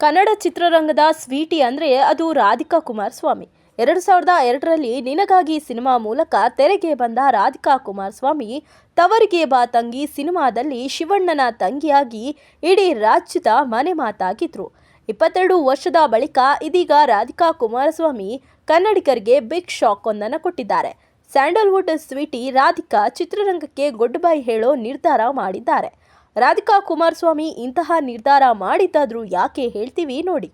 ಕನ್ನಡ ಚಿತ್ರರಂಗದ ಸ್ವೀಟಿ ಅಂದರೆ ಅದು ರಾಧಿಕಾ ಕುಮಾರಸ್ವಾಮಿ ಎರಡು ಸಾವಿರದ ಎರಡರಲ್ಲಿ ನಿನಗಾಗಿ ಸಿನಿಮಾ ಮೂಲಕ ತೆರೆಗೆ ಬಂದ ರಾಧಿಕಾ ಕುಮಾರಸ್ವಾಮಿ ತವರಿಗೆ ಬಾ ತಂಗಿ ಸಿನಿಮಾದಲ್ಲಿ ಶಿವಣ್ಣನ ತಂಗಿಯಾಗಿ ಇಡೀ ರಾಜ್ಯದ ಮನೆ ಮಾತಾಗಿದ್ರು. ಇಪ್ಪತ್ತೆರಡು ವರ್ಷದ ಬಳಿಕ ಇದೀಗ ರಾಧಿಕಾ ಕುಮಾರಸ್ವಾಮಿ ಕನ್ನಡಿಗರಿಗೆ ಬಿಗ್ ಶಾಕ್ ಒಂದನ್ನು ಕೊಟ್ಟಿದ್ದಾರೆ. ಸ್ಯಾಂಡಲ್ವುಡ್ ಸ್ವೀಟಿ ರಾಧಿಕಾ ಚಿತ್ರರಂಗಕ್ಕೆ ಗುಡ್ ಬೈ ಹೇಳೋ ನಿರ್ಧಾರ ಮಾಡಿದ್ದಾರೆ. ರಾಧಿಕಾ ಕುಮಾರಸ್ವಾಮಿ ಇಂತಹ ನಿರ್ಧಾರ ಮಾಡಿದ್ದಾದ್ರೂ ಯಾಕೆ ಹೇಳ್ತೀವಿ ನೋಡಿ.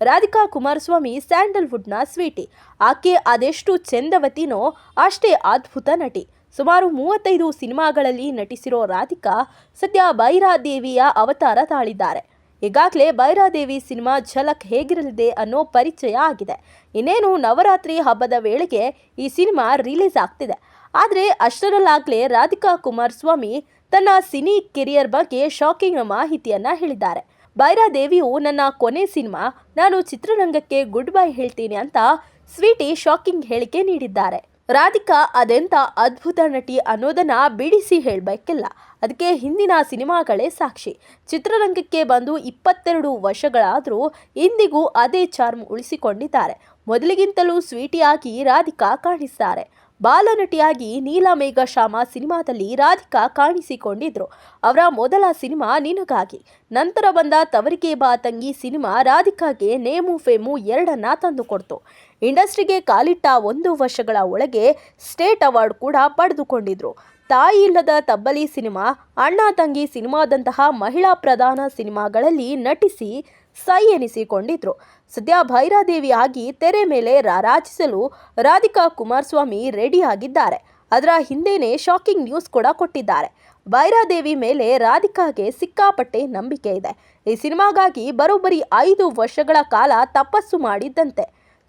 ರಾಧಿಕಾ ಕುಮಾರಸ್ವಾಮಿ ಸ್ಯಾಂಡಲ್ವುಡ್ನ ಸ್ವೀಟಿ. ಆಕೆ ಅದೆಷ್ಟು ಚೆಂದವತಿನೋ ಅಷ್ಟೇ ಅದ್ಭುತ ನಟಿ. ಸುಮಾರು ಮೂವತ್ತೈದು ಸಿನಿಮಾಗಳಲ್ಲಿ ನಟಿಸಿರೋ ರಾಧಿಕಾ ಸದ್ಯ ಬೈರಾದೇವಿಯ ಅವತಾರ ತಾಳಿದ್ದಾರೆ. ಈಗಾಗಲೇ ಬೈರಾದೇವಿ ಸಿನಿಮಾ ಝಲಕ್ ಹೇಗಿರಲಿದೆ ಅನ್ನೋ ಪರಿಚಯ ಆಗಿದೆ. ಇನ್ನೇನು ನವರಾತ್ರಿ ಹಬ್ಬದ ವೇಳೆಗೆ ಈ ಸಿನಿಮಾ ರಿಲೀಸ್ ಆಗ್ತಿದೆ. ಆದರೆ ಅಷ್ಟರಲ್ಲಾಗಲೇ ರಾಧಿಕಾ ಕುಮಾರಸ್ವಾಮಿ ತನ್ನ ಸಿನಿ ಕೆರಿಯರ್ ಬಗ್ಗೆ ಶಾಕಿಂಗ್ ಮಾಹಿತಿಯನ್ನು ಹೇಳಿದ್ದಾರೆ. ಬೈರಾದೇವಿಯು ನನ್ನ ಕೊನೆ ಸಿನಿಮಾ, ನಾನು ಚಿತ್ರರಂಗಕ್ಕೆ ಗುಡ್ ಬೈ ಹೇಳ್ತೀನಿ ಅಂತ ಸ್ವೀಟಿ ಶಾಕಿಂಗ್ ಹೇಳಿಕೆ ನೀಡಿದ್ದಾರೆ. ರಾಧಿಕಾ ಅದೆಂಥ ಅದ್ಭುತ ನಟಿ ಅನ್ನೋದನ್ನು ಬಿಡಿಸಿ ಹೇಳಬೇಕಿಲ್ಲ. ಅದಕ್ಕೆ ಹಿಂದಿನ ಸಿನಿಮಾಗಳೇ ಸಾಕ್ಷಿ. ಚಿತ್ರರಂಗಕ್ಕೆ ಬಂದು ಇಪ್ಪತ್ತೆರಡು ವರ್ಷಗಳಾದರೂ ಇಂದಿಗೂ ಅದೇ ಚಾರ್ಮ್ ಉಳಿಸಿಕೊಂಡಿದ್ದಾರೆ. ಮೊದಲಿಗಿಂತಲೂ ಸ್ವೀಟಿಯಾಗಿ ರಾಧಿಕಾ ಕಾಣಿಸ್ತಾರೆ. ಬಾಲನಟಿಯಾಗಿ ನೀಲಮೇಘ ಶ್ಯಾಮ ಸಿನಿಮಾದಲ್ಲಿ ರಾಧಿಕಾ ಕಾಣಿಸಿಕೊಂಡಿದ್ರು. ಅವರ ಮೊದಲ ಸಿನಿಮಾ ನಿನಗಾಗಿ. ನಂತರ ಬಂದ ತವರಿಗೆ ಬಾ ತಂಗಿ ಸಿನಿಮಾ ರಾಧಿಕಾಗೆ ನೇಮು ಫೇಮು ಎರಡನ್ನ ತಂದುಕೊಡ್ತು ಇಂಡಸ್ಟ್ರಿಗೆ ಕಾಲಿಟ್ಟ ಒಂದು ವರ್ಷಗಳ ಒಳಗೆ ಸ್ಟೇಟ್ ಅವಾರ್ಡ್ ಕೂಡ ಪಡೆದುಕೊಂಡಿದ್ರು. ತಾಯಿ ಇಲ್ಲದ ತಬ್ಬಲಿ ಸಿನಿಮಾ, ಅಣ್ಣ ತಂಗಿ ಸಿನಿಮಾದಂತಹ ಮಹಿಳಾ ಪ್ರಧಾನ ಸಿನಿಮಾಗಳಲ್ಲಿ ನಟಿಸಿ ಸೈ ಎನಿಸಿಕೊಂಡಿದ್ರು. ಸದ್ಯ ಭೈರಾದೇವಿ ಆಗಿ ತೆರೆ ಮೇಲೆ ರಾರಾಜಿಸಲು ರಾಧಿಕಾ ಕುಮಾರಸ್ವಾಮಿ ರೆಡಿಯಾಗಿದ್ದಾರೆ ಅದರ ಹಿಂದೆನೇ ಶಾಕಿಂಗ್ ನ್ಯೂಸ್ ಕೂಡ ಕೊಟ್ಟಿದ್ದಾರೆ. ಭೈರಾದೇವಿ ಮೇಲೆ ರಾಧಿಕಾಗೆ ಸಿಕ್ಕಾಪಟ್ಟೆ ನಂಬಿಕೆ ಇದೆ. ಈ ಸಿನಿಮಾಗಾಗಿ ಬರೋಬ್ಬರಿ ಐದು ವರ್ಷಗಳ ಕಾಲ ತಪಸ್ಸು ಮಾಡಿದ್ದಂತೆ.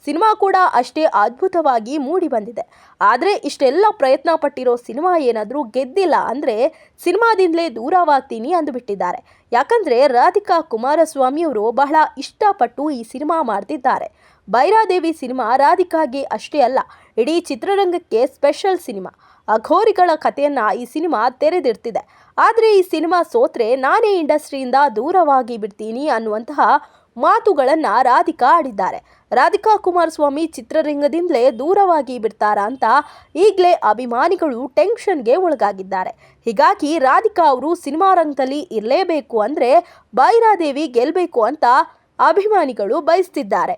ಸಿನಿಮಾ ಕೂಡ ಅಷ್ಟೇ ಅದ್ಭುತವಾಗಿ ಮೂಡಿ ಬಂದಿದೆ. ಆದರೆ ಇಷ್ಟೆಲ್ಲ ಪ್ರಯತ್ನ ಪಟ್ಟಿರೋ ಸಿನಿಮಾ ಏನಾದರೂ ಗೆದ್ದಿಲ್ಲ ಅಂದರೆ ಸಿನಿಮಾದಿಂದಲೇ ದೂರವಾಗ್ತೀನಿ ಅಂದುಬಿಟ್ಟಿದ್ದಾರೆ. ಯಾಕಂದರೆ ರಾಧಿಕಾ ಕುಮಾರಸ್ವಾಮಿಯವರು ಬಹಳ ಇಷ್ಟಪಟ್ಟು ಈ ಸಿನಿಮಾ ಮಾಡ್ತಿದ್ದಾರೆ. ಬೈರಾದೇವಿ ಸಿನಿಮಾ ರಾಧಿಕಾಗೆ ಅಷ್ಟೇ ಅಲ್ಲ, ಇಡೀ ಚಿತ್ರರಂಗಕ್ಕೆ ಸ್ಪೆಷಲ್ ಸಿನಿಮಾ. ಅಘೋರಿಗಳ ಕಥೆಯನ್ನ ಈ ಸಿನಿಮಾ ತೆರೆದಿಡ್ತಿದೆ. ಆದರೆ ಈ ಸಿನಿಮಾ ಸೋತ್ರೆ ನಾನೇ ಇಂಡಸ್ಟ್ರಿಯಿಂದ ದೂರವಾಗಿ ಬಿಡ್ತೀನಿ ಅನ್ನುವಂತಹ ಮಾತುಗಳನ್ನ ರಾಧಿಕಾ ಆಡಿದ್ದಾರೆ. ರಾಧಿಕಾ ಕುಮಾರಸ್ವಾಮಿ ಚಿತ್ರರಂಗದಿಂದಲೇ ದೂರವಾಗಿ ಬಿಡ್ತಾರಾ ಅಂತ ಈಗಲೇ ಅಭಿಮಾನಿಗಳು ಟೆನ್ಷನ್ಗೆ ಒಳಗಾಗಿದ್ದಾರೆ. ಹೀಗಾಗಿ ರಾಧಿಕಾ ಅವರು ಸಿನಿಮಾ ರಂಗದಲ್ಲಿ ಇರಲೇಬೇಕು ಅಂದರೆ ಬೈರಾದೇವಿ ಗೆಲ್ಲಬೇಕು ಅಂತ ಅಭಿಮಾನಿಗಳು ಬಯಸ್ತಿದ್ದಾರೆ.